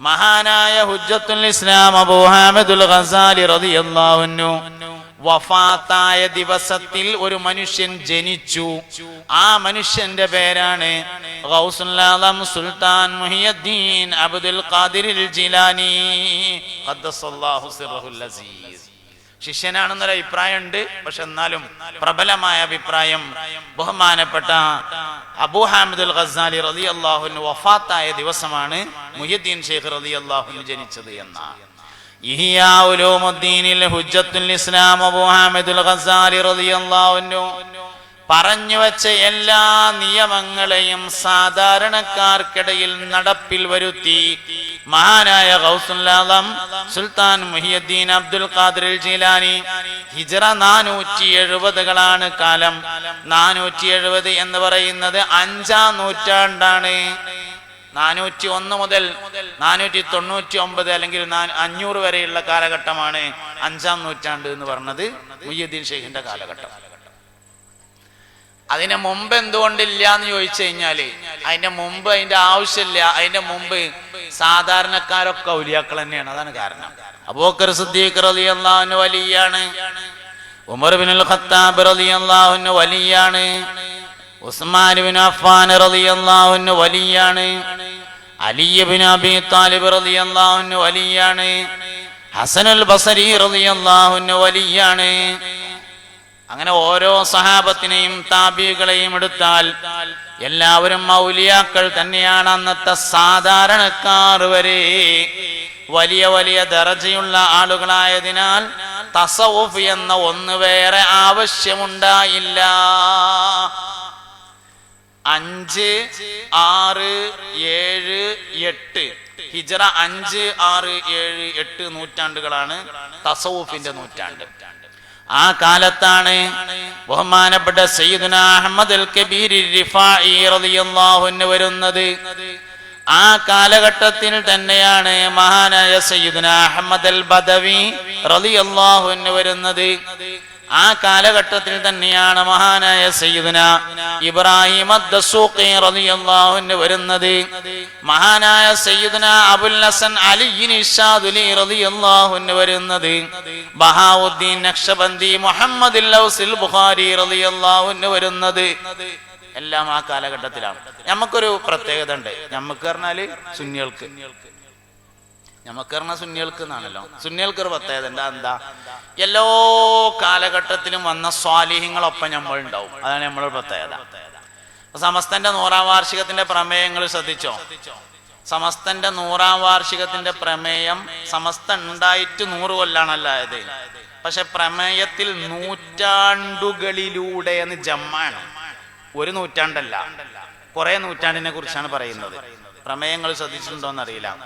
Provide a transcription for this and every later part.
മഹാനായ ഹുജ്ജത്തുൽ ഇസ്ലാം അബൂ ഹാമിദുൽ ഖസാലി റളിയല്ലാഹു വഫാത്തായ ദിവസത്തിൽ ഒരു മനുഷ്യൻ ജനിച്ചു. ആ മനുഷ്യന്റെ പേരാണ് Ghausul Alam Sultan Muhiyuddin Abdul Qadir Jilani. Aziz. ശിഷ്യനാണെന്നൊരു അഭിപ്രായം ഉണ്ട് പക്ഷെ എന്നാലും പ്രബലമായ അഭിപ്രായം ബഹുമാനപ്പെട്ട അബൂ ഹാമിദുൽ ഖസാലി റതി അള്ളാഹുന് വഫാത്തായ ദിവസമാണ് മുഹിദ്ദീൻ ഷെയ്ഖ് റതി അള്ളാഹുന് ജനിച്ചത് എന്ന. ഇഹിയാ ഉലൂമുദ്ദീനിൽ ഹുജ്ജത്തുൽ ഇസ്ലാം അബൂ ഹാമിദുൽ ഖസാലി റതി അള്ളാഹുനു പറഞ്ഞു വച്ച എല്ലാ നിയമങ്ങളെയും സാധാരണക്കാർക്കിടയിൽ നടപ്പിൽ വരുത്തി. മഹാനായ Ghausul Azam Sultan Muhiyuddin Abdul Qadir Jilani ഹിജറ നാനൂറ്റി എഴുപതുകളാണ് കാലം. നാനൂറ്റി എഴുപത് എന്ന് പറയുന്നത് അഞ്ചാം നൂറ്റാണ്ടാണ്. നാനൂറ്റി ഒന്ന് മുതൽ നാനൂറ്റി തൊണ്ണൂറ്റി ഒമ്പത് അല്ലെങ്കിൽ അഞ്ഞൂറ് വരെയുള്ള കാലഘട്ടമാണ് അഞ്ചാം നൂറ്റാണ്ട് എന്ന് പറഞ്ഞത് മുയ്യുദ്ദീൻ ഷെയ്ഖിന്റെ കാലഘട്ടം. അതിന് മുമ്പ് എന്തുകൊണ്ടില്ല എന്ന് ചോദിച്ചു കഴിഞ്ഞാൽ അതിന്റെ മുമ്പ് അതിന്റെ ആവശ്യമില്ല. അതിന്റെ മുമ്പ് സാധാരണക്കാരൊക്കെ ഔലിയാക്കൾ തന്നെയാണ്. അതാണ് കാരണം. അബൂക്കർ സിദ്ദീഖ് റളിയല്ലാഹു വലിയാണ്. ഉമർ ബിൻ ഖത്താബ് റളിയല്ലാഹു വലിയാണ്. ഉസ്മാൻ ബിൻ അഫ്ഫാൻ റളിയല്ലാഹു വലിയാണ്. അലി ബിൻ അബി താലിബ് റളിയല്ലാഹു വലിയാണ്. ഹസനുൽ ബസരി റളിയല്ലാഹു വലിയാണ്. അങ്ങനെ ഓരോ സഹാബത്തിനെയും താബികളെയും എടുത്താൽ എല്ലാവരും മൗലിയാക്കൾ തന്നെയാണ് അന്നത്തെ സാധാരണക്കാർ വരെ. വലിയ വലിയ ദർജയുള്ള ആളുകളായതിനാൽ തസവുഫ് എന്ന ഒന്ന് വേറെ ആവശ്യമുണ്ടായില്ല. അഞ്ച് ആറ് ഏഴ് എട്ട്. ഹിജറ അഞ്ച് ആറ് ഏഴ് എട്ട് നൂറ്റാണ്ടുകളാണ് തസവുഫിന്റെ നൂറ്റാണ്ട്. ആ കാലത്താണ് ബഹുമാനപ്പെട്ട സയ്യിദുന അഹമ്മദ് അൽ കബീർ വരുന്നത്. ആ കാലഘട്ടത്തിൽ തന്നെയാണ് മഹാനായ സയ്യിദുന അഹമ്മദ് അൽ ബദവി അൻഹു വരുന്നത്. ആ കാലഘട്ടത്തിൽ തന്നെയാണ് മഹാനായ സയ്യിദുന ഇബ്രാഹിം അദ്ദസൂഖി റളിയല്ലാഹു അൻഹു വരുന്നത്. മഹാനായ സയ്യിദുന അബുൽ ഹസൻ അലി ഇഷാദുലി റളിയല്ലാഹു അൻഹു വരുന്നത്. ബഹാവുദ്ദീൻ നക്ഷബന്ദി മുഹമ്മദ് ബുഖാരി റളിയല്ലാഹു അൻഹു വരുന്നത്. എല്ലാം ആ കാലഘട്ടത്തിലാണ്. നമുക്കൊരു പ്രത്യേകത ഉണ്ട് നമുക്ക് പറഞ്ഞാൽ സുന്നികൾക്ക്. നമുക്ക് പറഞ്ഞാൽ സുന്നികൾക്ക് എന്നാണല്ലോ? സുന്നികൾക്ക് ഒരു പ്രത്യേകത എന്താ എന്താ എല്ലാ കാലഘട്ടത്തിലും വന്ന സ്വാലിഹ്യങ്ങളൊപ്പം നമ്മൾ ഉണ്ടാവും അതാണ് നമ്മളൊരു പ്രത്യേകത. സമസ്തന്റെ നൂറാം വാർഷികത്തിന്റെ പ്രമേയങ്ങൾ ശ്രദ്ധിച്ചോ? സമസ്തന്റെ നൂറാം വാർഷികത്തിന്റെ പ്രമേയം സമസ്ത ഉണ്ടായിട്ട് നൂറ് കൊല്ലാണല്ലോ ആയത്. പക്ഷെ പ്രമേയത്തിൽ നൂറ്റാണ്ടുകളിലൂടെ എന്ന് ജമ്മാണ്. ഒരു നൂറ്റാണ്ടല്ല. കുറെ നൂറ്റാണ്ടിനെ കുറിച്ചാണ് പറയുന്നത്. പ്രമേയങ്ങൾ ശ്രദ്ധിച്ചിട്ടുണ്ടോ അറിയില്ല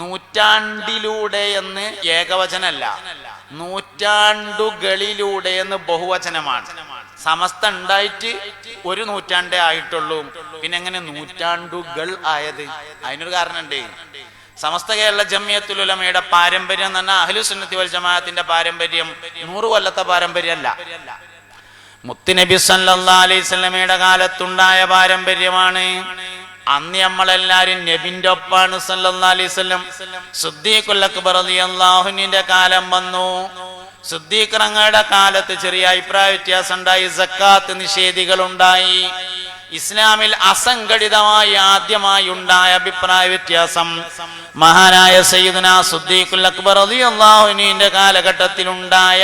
നൂറ്റാണ്ടിലൂടെ എന്ന് ഏകവചനല്ല നൂറ്റാണ്ടുകളിലൂടെ എന്ന് ബഹുവചനമാണ്. സമസ്ത ഉണ്ടായിട്ട് ഒരു നൂറ്റാണ്ടേ ആയിട്ടുള്ളൂ. പിന്നെ എങ്ങനെ നൂറ്റാണ്ടുകൾ ആയത്? അതിനൊരു കാരണമുണ്ട് സമസ്ത കേരള ജമ്യത്തുലമയുടെ പാരമ്പര്യം എന്ന് പറഞ്ഞാൽ അഹ്ലുസുന്നത്തി വൽ ജമാഅത്തിന്റെ പാരമ്പര്യം നൂറ് കൊല്ലത്തെ പാരമ്പര്യമല്ല. മുത്തുനബി സല്ലാ അലൈഹി സ്വലമയുടെ കാലത്തുണ്ടായ പാരമ്പര്യമാണ് അന്ന് നമ്മളെല്ലാരും നബിന്റെ ഒപ്പാണ് സ്വലം സുദ്ദീഖുൽ അക്ബർ റളിയല്ലാഹുവിന്റെ കാലം വന്നു. സുദ്ദീഖറങ്ങളുടെ കാലത്ത് ചെറിയ അഭിപ്രായ വ്യത്യാസം ഉണ്ടായി സക്കാത്ത് നിഷേധികൾ ഉണ്ടായി ഇസ്ലാമിൽ അസംഘടിതമായി ആദ്യമായി ഉണ്ടായ അഭിപ്രായ വ്യത്യാസം മഹാനായ സയ്യിദുന സുദ്ദീഖുൽ അക്ബർ റളിയല്ലാഹുവിന്റെ കാലഘട്ടത്തിൽ ഉണ്ടായ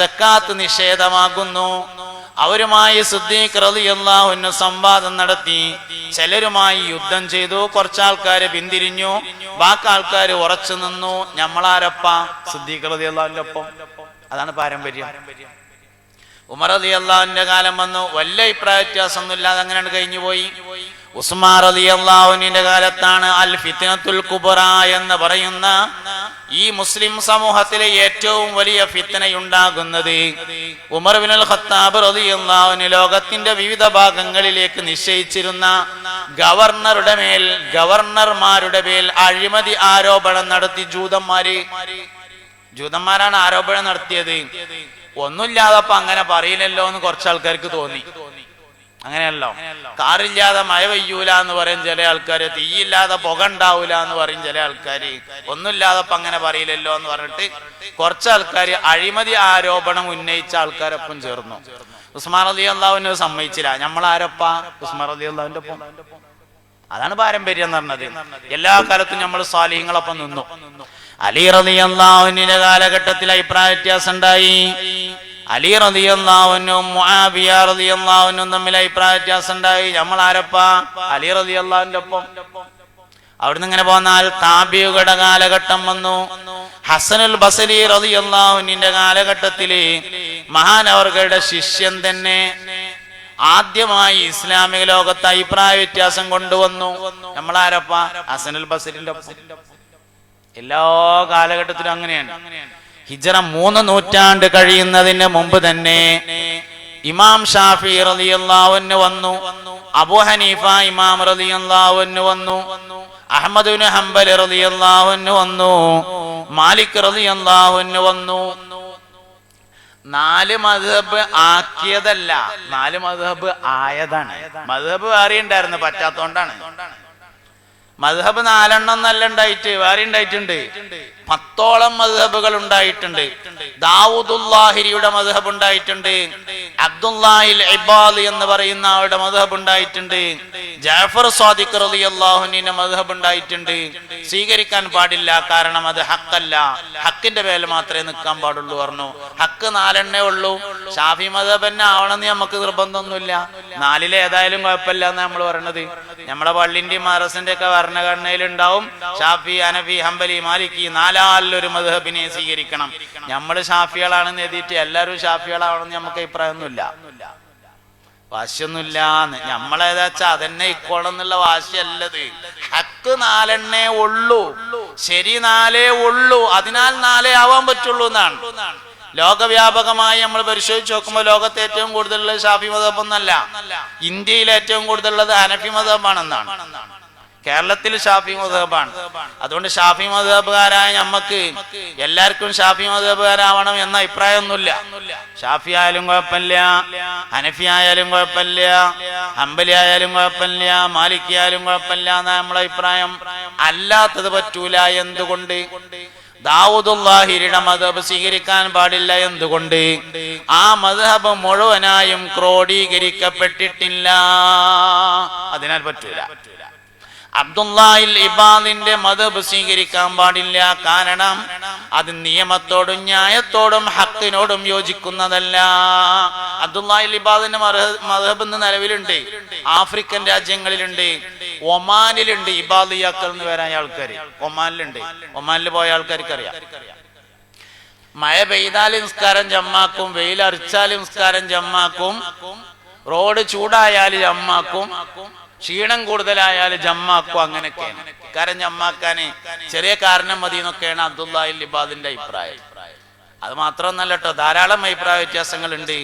സക്കാത്ത് നിഷേധമാകുന്നു. അവരുമായി സുദ്ദീഖ് റളിയല്ലാഹുവിന് സംവാദം നടത്തി ചിലരുമായി യുദ്ധം ചെയ്തു കുറച്ചാൾക്കാര് പിന്തിരിഞ്ഞു ബാക്കി ആൾക്കാർ ഉറച്ചു നിന്നു ഞമ്മളാരപ്പ? സുദ്ദീഖ് റളിയല്ലാഹുവിന്റെ ഒപ്പം. അതാണ് പാരമ്പര്യം. ഉമർ അലി അള്ളാഹുവിന്റെ കാലം വന്നു വല്ല അഭിപ്രായ വ്യത്യാസമൊന്നും ഇല്ലാതെ അങ്ങനെയാണ് കഴിഞ്ഞു പോയി. ഉസ്മാർ അലി അള്ളാഹുവിന്റെ കാലത്താണ് അൽ ഫിത്നത്തുൽ കുബറ എന്ന് പറയുന്ന ഈ മുസ്ലിം സമൂഹത്തിലെ ഏറ്റവും വലിയ ഫിത്തനയുണ്ടാകുന്നത് ഉമർ ബിൻ അൽ ഖത്താബ് റളിയല്ലാഹുവിന് ലോകത്തിന്റെ വിവിധ ഭാഗങ്ങളിലേക്ക് നിശ്ചയിച്ചിരുന്ന ഗവർണറുടെ മേൽ ഗവർണർമാരുടെ മേൽ അഴിമതി ആരോപണം നടത്തി ജൂതന്മാര്. ജൂതന്മാരാണ് ആരോപണം നടത്തിയത്. ഒന്നുമില്ലാതപ്പോ അങ്ങനെ പറയില്ലല്ലോ എന്ന് കുറച്ച് ആൾക്കാർക്ക് തോന്നി. അങ്ങനെയല്ലോ. കാറില്ലാതെ മഴ പെയ്യൂല എന്ന് പറയും ചില ആൾക്കാര് തീയില്ലാതെ പുക ഉണ്ടാവൂല എന്ന് പറയും ചില ആൾക്കാര്. ഒന്നുമില്ലാതെ ഇപ്പൊ അങ്ങനെ പറയില്ലല്ലോ എന്ന് പറഞ്ഞിട്ട് കുറച്ച് ആൾക്കാര് അഴിമതി ആരോപണം ഉന്നയിച്ച ആൾക്കാരൊപ്പം ചേർന്നു. ഉസ്മാൻ അലി അള്ളാഹുവിനെ സമ്മതിച്ചില്ല. നമ്മളാരപ്പ ഉസ്മാൻ അലി അള്ളാഹുവിന്റെ ഒപ്പം. അതാണ് പാരമ്പര്യം എന്ന് പറഞ്ഞത്. എല്ലാ കാലത്തും നമ്മൾ സ്വാലിഹങ്ങളൊപ്പം നിന്നു. അലി റതി അള്ളാഹുവിന്റെ കാലഘട്ടത്തിൽ അഭിപ്രായ വ്യത്യാസം ഉണ്ടായി. അലി റതിയല്ലാവനും മുആബിയ മുആവിയ റതി അള്ളാഹുനും തമ്മിൽ അഭിപ്രായ വ്യത്യാസം ഉണ്ടായി നമ്മൾ ആരപ്പാ അലി റതിയല്ലാവിന്റെ ഒപ്പം. അവിടുന്ന് ഇങ്ങനെ പോന്നാൽ താബിയുടെ കാലഘട്ടം വന്നു. ഹസനുൽ ബസരി റതിയല്ലാവുനിന്റെ കാലഘട്ടത്തിൽ മഹാനവർഗയുടെ ശിഷ്യൻ തന്നെ ആദ്യമായി ഇസ്ലാമിക ലോകത്ത് അഭിപ്രായ വ്യത്യാസം കൊണ്ടുവന്നു. നമ്മളാരപ്പ? ഹസനുൽ ബസരിന്റെ എല്ലാ കാലഘട്ടത്തിലും അങ്ങനെയാണ്. ഹിജറ മൂന്ന് നൂറ്റാണ്ട് കഴിയുന്നതിന് മുമ്പ് തന്നെ ഇമാം ഷാഫി റളിയല്ലാഹുവിന് വന്നു. അബു ഹനീഫ ഇമാം റളിയല്ലാഹുവിന് വന്നു. അഹമ്മദ് ഹംബൽ റളിയല്ലാഹുവിന് വന്നു. മാലിക് റളിയല്ലാഹുവിന് വന്നു. നാല് മധബ് ആക്കിയതല്ല. നാല് മധബ് ആയതാണ്. മധബ് അറിയണ്ടായിരുന്നു പറ്റാത്തോണ്ടാണ്. മധബ് നാലെണ്ണം നല്ല ഉണ്ടായിട്ട് വേറെ ഉണ്ടായിട്ടുണ്ട് പത്തോളം മധബുകൾ ഉണ്ടായിട്ടുണ്ട്. ദാവൂദുല്ലാഹിരിയുടെ മധബ് ഉണ്ടായിട്ടുണ്ട്. അബ്ദുല്ലാഹിൽ ഇബാദ് എന്ന് പറയുന്ന ആളുടെ മധബ് ഉണ്ടായിട്ടുണ്ട്. ജാഫർ സ്വാദിഖ് റളിയല്ലാഹുവിന്റെ മദ്ഹബ് ഉണ്ടായിട്ടുണ്ട്. സ്വീകരിക്കാൻ പാടില്ല കാരണം അത് ഹക്കല്ല. ഹക്കിന്റെ പേരിൽ മാത്രമേ നിൽക്കാൻ പാടുള്ളൂ പറഞ്ഞു. ഹക്ക് നാലെണ്ണേ ഉള്ളൂ. ഷാഫി മധബ് തന്നെ ആവണമെന്ന് നമുക്ക് നിർബന്ധമൊന്നുമില്ല. നാലിലെ ഏതായാലും കുഴപ്പമില്ല എന്ന് നമ്മൾ പറയണത്. നമ്മുടെ പള്ളിന്റെയും മറസിന്റെ ഒക്കെ ഭരണഘടനയിൽ ഉണ്ടാവും ഷാഫി അനഫി ഹംബലി മാലിക്കി നാലാലൊരു മധബിനെ സ്വീകരിക്കണം. നമ്മൾ ഷാഫികളാണെന്ന് എഴുതിയിട്ട് എല്ലാവരും ഷാഫികളാവണമെന്ന് നമുക്ക് അഭിപ്രായമൊന്നുമില്ല. വാശിയൊന്നുമില്ല നമ്മളേതാച്ചാ അതന്നെ ഇക്കോളം എന്നുള്ള വാശിയല്ലത്. ഹക്ക് നാലെണ്ണേ ഉള്ളൂ. ശരി നാലേ ഉള്ളൂ. അതിനാൽ നാലേ ആവാൻ പറ്റുള്ളൂ എന്നാണ്. ലോകവ്യാപകമായി നമ്മൾ പരിശോധിച്ച് നോക്കുമ്പോൾ ലോകത്ത് ഏറ്റവും കൂടുതലുള്ളത് ഷാഫി മതബ് ഇന്ത്യയിൽ ഏറ്റവും കൂടുതലുള്ളത് അനഫി മതബാണെന്നാണ് കേരളത്തിൽ ഷാഫി മതബാണ് അതുകൊണ്ട് ഷാഫി മതബുകാരായ നമുക്ക് എല്ലാവർക്കും ഷാഫി മതബുകാരാവണം എന്ന അഭിപ്രായമൊന്നുമില്ല. ഷാഫി ആയാലും കുഴപ്പമില്ല ഹനഫി ആയാലും കുഴപ്പമില്ല അമ്പലി ആയാലും കുഴപ്പമില്ല മാലിക്കി ആയാലും കുഴപ്പമില്ല എന്ന നമ്മളെ അഭിപ്രായം. അല്ലാത്തത് പറ്റൂല എന്തുകൊണ്ട്? ദാവൂദുല്ലാഹിരുടെ മതബ് സ്വീകരിക്കാൻ പാടില്ല എന്തുകൊണ്ട്? ആ മതബ് മുഴുവനായും ക്രോഡീകരിക്കപ്പെട്ടിട്ടില്ല. അതിനാൽ പറ്റൂല. അബ്ദുല്ലാഹിൽ ഇബാദിന്റെ മതബ് സ്വീകരിക്കാൻ പാടില്ല. കാരണം അത് നിയമത്തോടും ന്യായത്തോടും ഹക്കിനോടും യോജിക്കുന്നതല്ല. അബ്ദുല്ലാഹിൽ ഇബാദിന്റെ മതബ് ഇന്ന് നിലവിലുണ്ട്. ആഫ്രിക്കൻ രാജ്യങ്ങളിലുണ്ട്. ഒമാനിലുണ്ട് ഇബാദിയാക്കൾ എന്ന് വരാൻ ആൾക്കാർ ഒമാനിലുണ്ട്. ഒമാനിൽ പോയ ആൾക്കാർക്ക് അറിയാം മഴ പെയ്താൽ നിസ്കാരം ജമ്മാക്കും വെയിൽ അറിച്ചാൽ നിസ്കാരം ജമ്മാക്കും റോഡ് ചൂടായാൽ ജമ്മാക്കും ക്ഷീണം കൂടുതലായാൽ ജമ്മാക്കും അങ്ങനെയൊക്കെയാണ്. കാരണം ജമ്മാക്കാന് ചെറിയ കാരണം മതി എന്നൊക്കെയാണ് അബ്ദുല്ലാഹിൽ ലിബാദിന്റെ അഭിപ്രായം. അത് മാത്രമൊന്നല്ല കേട്ടോ ധാരാളം അഭിപ്രായ വ്യത്യാസങ്ങളുണ്ട്.